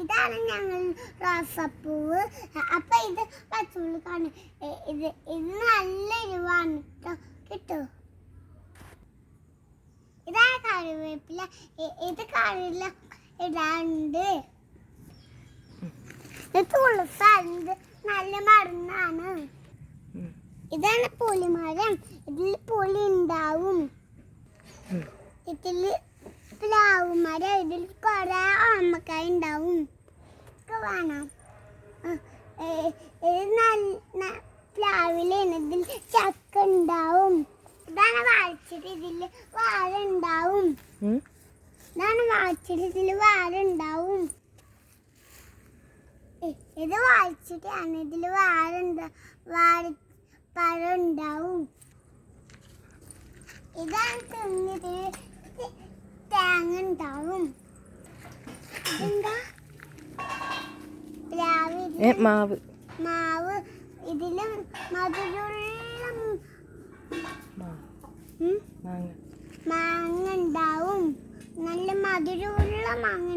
ഇതാണ് ഞങ്ങൾ റോസപ്പൂവ്. അപ്പൊ ഇത് പച്ചുള്ളിക്കാണ് ഇത് ഇത് നല്ല എരിവാണ് കേട്ടോ കിട്ടോ? ഇതാണ് കറിവേപ്പില. ഇത് കറിയില്ല ഇടാണ്ട്. ഇത് തുളസാണ് നല്ല മരുന്നാണ്. ഇതാണ് പുളിമരം. ഇതിൽ പുളി ഉണ്ടാവും. ഇതിൽ പ്ലാവ് മരം ഇതിൽ കുറെ ആമക്കായ ഉണ്ടാവും ഒക്കെ വേണം ഇത് നല്ല പ്ലാവിലാണ് ഇതിൽ ചക്ക ഉണ്ടാവും. ഇതാണ് വായിച്ചിട്ട് ഇതിൽ വാഴ ഉണ്ടാവും. ഇതാണ് വായിച്ചിട്ട് ഇതിൽ വാഴ ഉണ്ടാവും. ഇത് വായിച്ചിട്ടാണ് ഇതിൽ വാഴ വാഴ പഴം ഉണ്ടാവും. ഇതാണ് തിന്നിട്ട് തേങ്ങ ഉണ്ടാവും ഇതെന്താ പ്ലാവ് ഏ ഇതിൽ മാവ്. മാവ്. ഇതിലും മധുരമുള്ള മാങ്ങ ഉണ്ടാവും. നല്ല മധുരമുള്ള മാങ്ങ